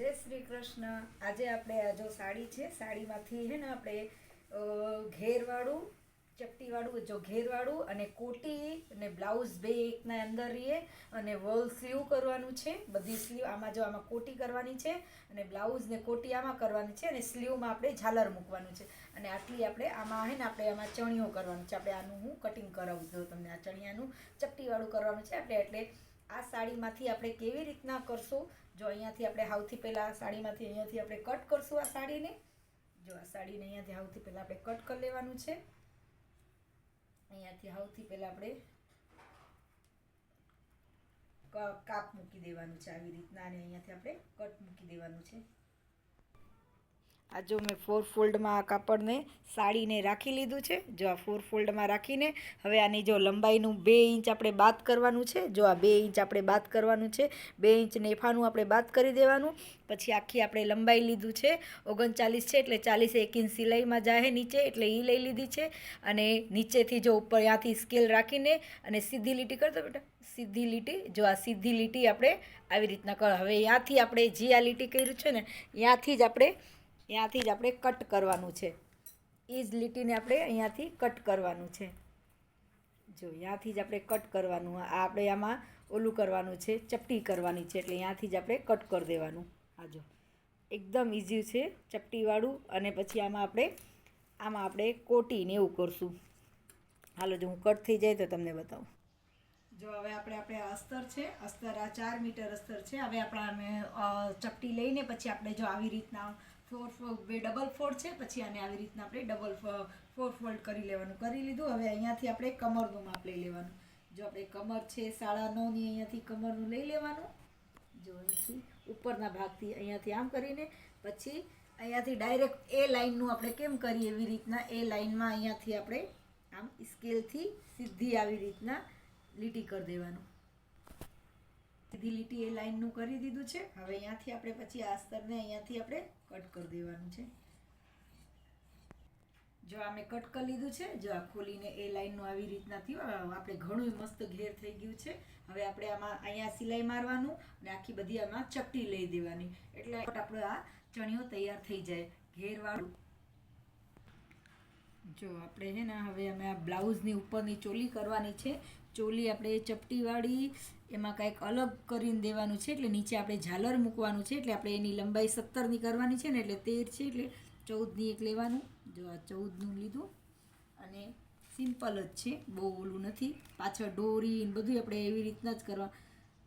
જય શ્રી કૃષ્ણ. આજે આપણે આ જો સાડી છે, સાડીમાંથી છે ને આપણે ઘેરવાળું, ચપટીવાળું, જો ઘેરવાળું અને કોટી અને બ્લાઉઝ બે એકના અંદર રહીએ અને વોલ સ્લીવ કરવાનું છે. બધી સ્લીવ આમાં જો આમાં કોટી કરવાની છે અને બ્લાઉઝ ને કોટી આમાં કરવાની છે અને સ્લીવમાં આપણે ઝાલર મૂકવાનું છે. અને આટલી આપણે આમાં હે ને આપણે આમાં ચણિયો કરવાનું છે. આપણે આનું હું કટિંગ કરાવું છું. તમને આ ચણિયાનું ચપટીવાળું કરવાનું છે, આપણે એટલે આ સાડીમાંથી આપણે કેવી રીતના કરશું? જો અહીંયાથી આપણે સૌથી પહેલાં સાડીમાંથી અહીંયાથી આપણે કટ કરશું આ સાડીને. જો આ સાડીને અહીંયાથી હાવથી પહેલાં આપણે કટ કરી લેવાનું છે. અહીંયાથી સૌથી પહેલાં આપણે કાપ મૂકી દેવાનું છે આવી રીતના અને અહીંયાથી આપણે કટ મૂકી દેવાનું છે. આ જો મેં ફોર ફોલ્ડમાં આ કાપડને સાડીને રાખી લીધું છે. જો આ ફોર ફોલ્ડમાં રાખીને હવે આની જો લંબાઈનું બે ઇંચ આપણે બાદ કરવાનું છે. જો આ બે ઇંચ આપણે બાદ કરવાનું છે, બે ઇંચ નેફાનું આપણે બાદ કરી દેવાનું. પછી આખી આપણે લંબાઈ લીધું છે. ઓગણચાલીસ છે એટલે ચાલીસ એક ઇંચ સિલાઈમાં જાય નીચે એટલે એ લઈ લીધી છે. અને નીચેથી જો ઉપર ત્યાંથી સ્કેલ રાખીને અને સીધી લીટી કરતો બેટા, સીધી લીટી, જો આ સીધી લીટી આપણે આવી રીતના કર. હવે ત્યાંથી આપણે જે આ લીટી કર્યું છે ને ત્યાંથી જ આપણે ત્યાંથી જ આપણે કટ કરવાનું છે. એ જ લીટીને આપણે અહીંયાથી કટ કરવાનું છે. જો ત્યાંથી જ આપણે કટ કરવાનું. આ આપણે આમાં ઓલું કરવાનું છે, ચપટી કરવાની છે, એટલે ત્યાંથી જ આપણે કટ કરી દેવાનું. આ જો, એકદમ ઇઝી છે, ચપટીવાળું. અને પછી આમાં આપણે આમાં આપણે કોટીને એવું કરશું. હાલો, જો હું કટ થઈ જાય તો તમને બતાવું. જો, હવે આપણે આપણે અસ્તર છે, અસ્તર આ ચાર મીટર અસ્તર છે. હવે આપણા અમે ચપટી લઈને પછી આપણે જો આવી રીતના ફોર બે ડબલ ફોલ્ડ છે. પછી આને આવી રીતના આપણે ડબલ ફોર ફોલ્ડ કરી લેવાનું. કરી લીધું, હવે અહીંયાથી આપણે કમરનું માપ લઈ લેવાનું. જો આપણે કમર છે સાડા નવની અહીંયાથી કમરનું લઈ લેવાનું. જો અહીંથી ઉપરના ભાગથી અહીંયાથી આમ કરીને, પછી અહીંયાથી ડાયરેક્ટ એ લાઇનનું આપણે કેમ કરીએ એવી રીતના એ લાઇનમાં અહીંયાથી આપણે આમ સ્કેલથી સીધી આવી રીતના લીટી કરી દેવાનું. સીધી લીટી એ લાઇનનું કરી દીધું છે. હવે અહીંયાથી આપણે પછી આ સ્તરને અહીંયાથી આપણે કટ કરી દેવાનું છે. જો આ મેં કટ કરી લીધું છે, જો આ ખોલીને એ લાઇનનું આવી રીતના થયું. આપણે ઘણું મસ્ત ઘેર થઈ ગયું છે. હવે આપણે આમાં અહીંયા સિલાઈ મારવાનું અને આખી બધી આમાં ચપટી લઈ દેવાની. એટલે આપણો આ ચણિયો તૈયાર થઈ જાય ઘેરવાળું. જો આપણે છે ને, હવે અમે આ બ્લાઉઝની ઉપરની ચોલી કરવાની છે. ચોલી આપણે ચપટીવાળી એમાં કાંઈક અલગ કરીને દેવાનું છે એટલે નીચે આપણે ઝાલર મૂકવાનું છે એટલે આપણે એની લંબાઈ સત્તરની કરવાની છે ને એટલે તેર છે એટલે ચૌદની એક લેવાનું. જો આ ચૌદનું લીધું. અને સિમ્પલ જ છે, બહુ ઓલું નથી. પાછળ ડોરી ને બધું આપણે એવી રીતના જ કરવા.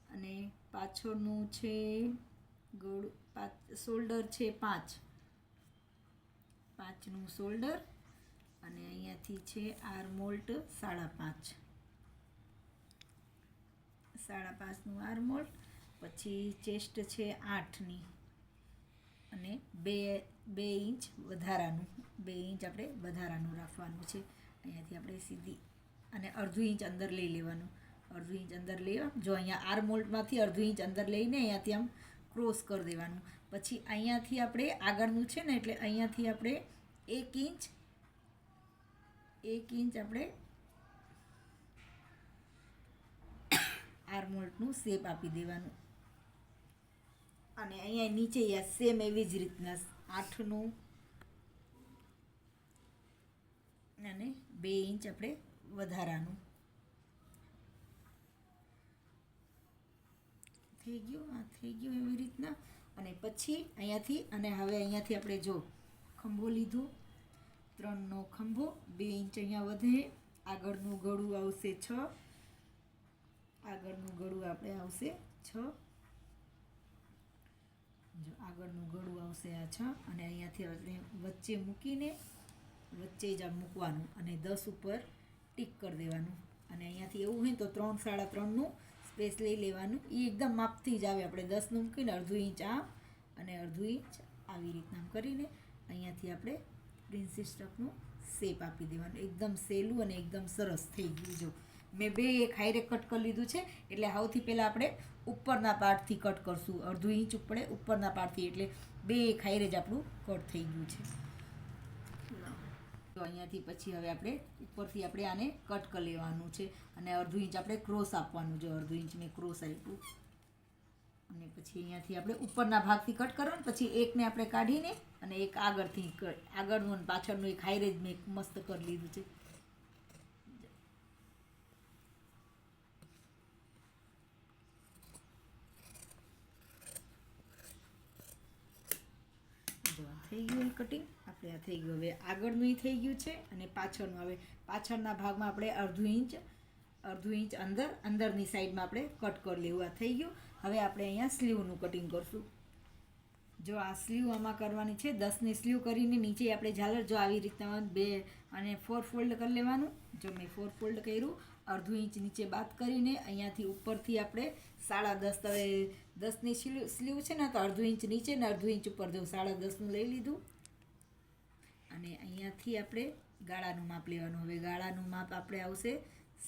અને પાછળનું છે, ગોળ, પાંચ શોલ્ડર છે પાંચ. પાંચનું શોલ્ડર અને અહીંયાથી છે આર મોલ્ટ સાડા પાંચ. સાડા પાંચનું આર પછી ચેસ્ટ છે આઠની. અને બે બે ઇંચ વધારાનું, બે ઇંચ આપણે વધારાનું રાખવાનું છે. અહીંયાથી આપણે સીધી અને અડધું ઇંચ અંદર લઈ લેવાનું. અડધું ઇંચ અંદર લેવા જો અહીંયા આરમોલ્ટમાંથી અડધું ઇંચ અંદર લઈને અહીંયાથી આમ ક્રોસ કરી દેવાનું. પછી અહીંયાથી આપણે આગળનું છે ને, એટલે અહીંયાથી આપણે એક ઇંચ એક ઇંચ આપણે આર્મોલ્ટનું શેપ આપી દેવાનું. અને અહીંયા નીચે સેમ એવી જ રીતના આઠનું. અને બે ઇંચ આપણે વધારાનું. થઈ ગયું? આ થઈ ગયું એવી રીતના. અને પછી અહીંયાથી, અને હવે અહીંયાથી આપણે જો ખંભો લીધો. ત્રણનો ખંભો, બે ઇંચ અહીંયા વધે. આગળનું ગળું આવશે છ. આગળનું ગળું આપણે આવશે છ. જો આગળનું ગળું આવશે આ છ અને અહીંયાથી વચ્ચે મૂકીને વચ્ચે જ આ મૂકવાનું અને દસ ઉપર ટીક કરી દેવાનું. અને અહીંયાથી એવું હોય તો ત્રણ સાડા ત્રણનું સ્પેસ લઈ લેવાનું. એ એકદમ માપથી જ આવે. આપણે દસનું મૂકીને અડધું ઇંચ આમ અને અડધું ઇંચ આવી રીતના કરીને અહીંયાથી આપણે પ્રિન્સી સ્ટફનું શેપ આપી દેવાનું. એકદમ સહેલું અને એકદમ સરસ થઈ ગયું જો. મેં બે એક હાઈરે કટ કરી લીધું છે, એટલે સૌથી પહેલાં આપણે ઉપરના પાર્ટથી કટ કરશું. અડધું ઇંચ ઉપડે, ઉપરના પાર્ટથી એટલે બે એક હાઈરે જ આપણું કટ થઈ ગયું છે. તો અહીંયાથી પછી હવે આપણે ઉપરથી આપણે આને કટ કરી લેવાનું છે, અને અડધું ઇંચ આપણે ક્રોસ આપવાનું છે. અડધું ઇંચ મેં ક્રોસ આપ્યું. અને પછી અહીંયાથી આપણે ઉપરના ભાગથી કટ કરવાનું, પછી એકને આપણે કાઢીને અને એક આગળથી આગળનું અને પાછળનું એક હાઈરેજ મેં મસ્ત કરી લીધું છે જો આ થઈ ગયું કટિંગ આપણે આ થઈ ગયું. હવે આગળનું એ થઈ ગયું છે અને પાછળનું. હવે પાછળના ભાગમાં આપણે અડધું ઇંચ અડધું ઇંચ અંદર, અંદરની સાઈડમાં આપણે કટ કરી લેવું. આ થઈ ગયું. હવે આપણે અહીંયા સ્લીવનું કટિંગ કરશું. જો આ સ્લીવ આમાં કરવાની છે, દસની સ્લીવ કરીને નીચે આપણે ઝાલર જો આવી રીતના બે અને ફોર ફોલ્ડ કરી લેવાનું. જો મેં ફોર ફોલ્ડ કર્યું અડધું ઇંચ નીચે બાદ કરીને અહીંયાથી ઉપરથી આપણે સાડા દસ હવે દસની સ્લીવ સ્લીવ છે ને, તો અડધું ઇંચ નીચે ને અડધું ઇંચ ઉપર જો સાડા દસનું લઈ લીધું. અને અહીંયાથી આપણે ગાળાનું માપ લેવાનું. હવે ગાળાનું માપ આપણે આવશે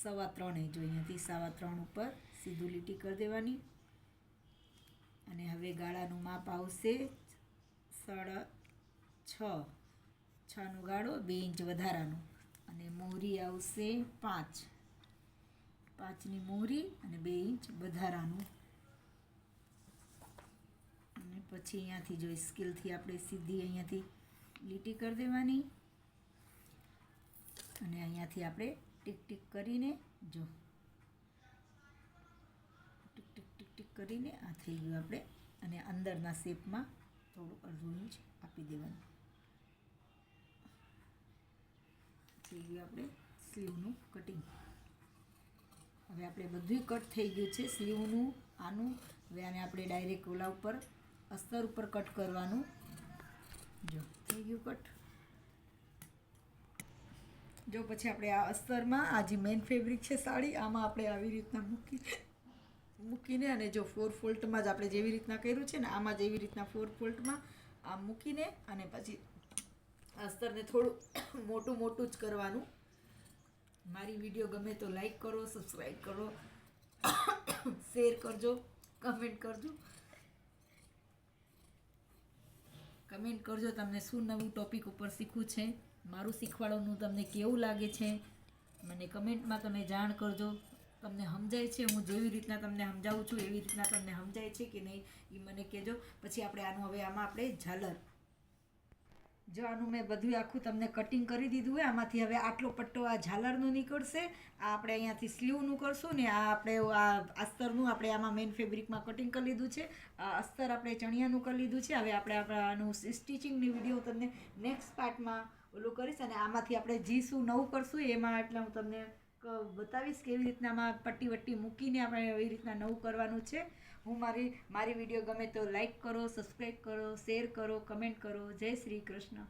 સવા ત્રણ ઇંચ. અહીંયાથી સવા ત્રણ ઉપર સીધું લીટી કરી દેવાની. અને હવે ગાળાનું માપ આવશે સાડા છ. છનો ગાળો, બે ઇંચ વધારાનું. અને મોરી આવશે પાંચ. પાંચની મોરી અને બે ઇંચ વધારાનું અને પછી અહીંયાથી જો સ્કિલથી આપણે સીધી અહીંયાથી લીટી કરી દેવાની. અને અહીંયાથી આપણે ટીક ટીક કરીને જો ટીક ટીક ટીક ટીક કરીને આ થઈ ગયું આપણે. અને અંદરના શેપમાં થોડું અડધું ઇંચ આપી દેવાનું. થઈ ગયું આપણે સ્લીવનું કટિંગ. હવે આપણે બધું કટ થઈ ગયું છે સીવનું આનું, હવે આને આપણે ડાયરેક્ટ ઓલા ઉપર, અસ્તર ઉપર કટ કરવાનું. જો, થઈ ગયું કટ જો, પછી આપણે આ અસ્તરમાં, આ જે મેઇન ફેબ્રિક છે સાડી, આમાં આપણે આવી રીતના મૂકી, મૂકીને અને જો ફોર ફોલ્ટમાં જ આપણે જેવી રીતના કર્યું છે ને, આમાં જેવી રીતના ફોર ફોલ્ટમાં આમ મૂકીને અને પછી અસ્તરને થોડું મોટું મોટું જ કરવાનું. મારી વીડિયો ગમે તો લાઈક કરો સબસ્ક્રાઈબ કરો શેર કરજો કમેન્ટ કરજો. કમેન્ટ કરજો તમને શું નવું ટોપિક ઉપર શીખવું છે, મારું શીખવાડવાનું તમને કેવું લાગે છે, મને કમેન્ટમાં તમે જાણ કરજો. તમને સમજાય છે હું જેવી રીતના તમને સમજાવું છું એવી રીતના તમને સમજાય છે કે નહીં, એ મને કહેજો. પછી આપણે આનું હવે આમાં આપણે ઝાલર જો આનું મેં બધું આખું તમને કટિંગ કરી દીધું હોય આમાંથી હવે આટલો પટ્ટો આ ઝાલરનો નીકળશે. આ આપણે અહીંયાથી સ્લીવનું કરશું ને આ આપણે આ અસ્તરનું આપણે આમાં મેઇન ફેબ્રિકમાં કટિંગ કરી લીધું છે. આ અસ્તર આપણે ચણિયાનું કરી લીધું છે. હવે આપણે આપણે આનું સ્ટિચિંગની વીડિયો તમને નેક્સ્ટ પાર્ટમાં ઓલું કરીશ અને આમાંથી આપણે જી શું નવું કરશું. એમાં એટલે હું તમને બતાવીશ કેવી રીતના આમાં પટ્ટી વટ્ટી મૂકીને આપણે એવી રીતના નવું કરવાનું છે. હું મારી મારી વીડિયો ગમે તો લાઈક કરો સબસ્ક્રાઈબ કરો શેર કરો કમેન્ટ કરો. જય શ્રી કૃષ્ણ.